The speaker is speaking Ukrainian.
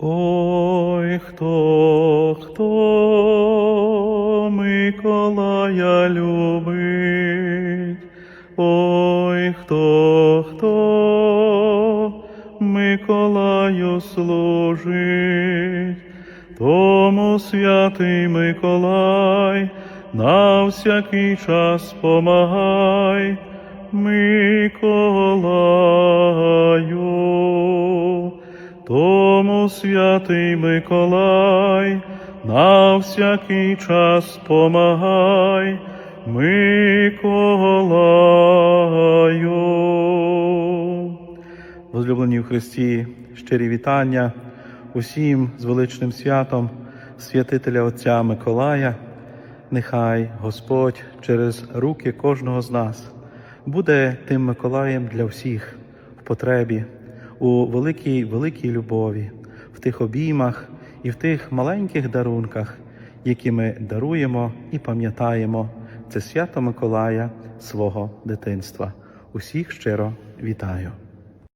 Ой, хто, хто Миколая любить, ой, хто, хто Миколаю служить, тому святий Миколай на всякий час помагай, Миколаю. Тому святий Миколай на всякий час помагай, Миколаю. Возлюблені в Христі, щирі вітання усім з величним святом святителя Отця Миколая. Нехай Господь через руки кожного з нас буде тим Миколаєм для всіх в потребі, у великій, великій любові, в тих обіймах і в тих маленьких дарунках, які ми даруємо і пам'ятаємо це свято Миколая свого дитинства. Усіх щиро вітаю.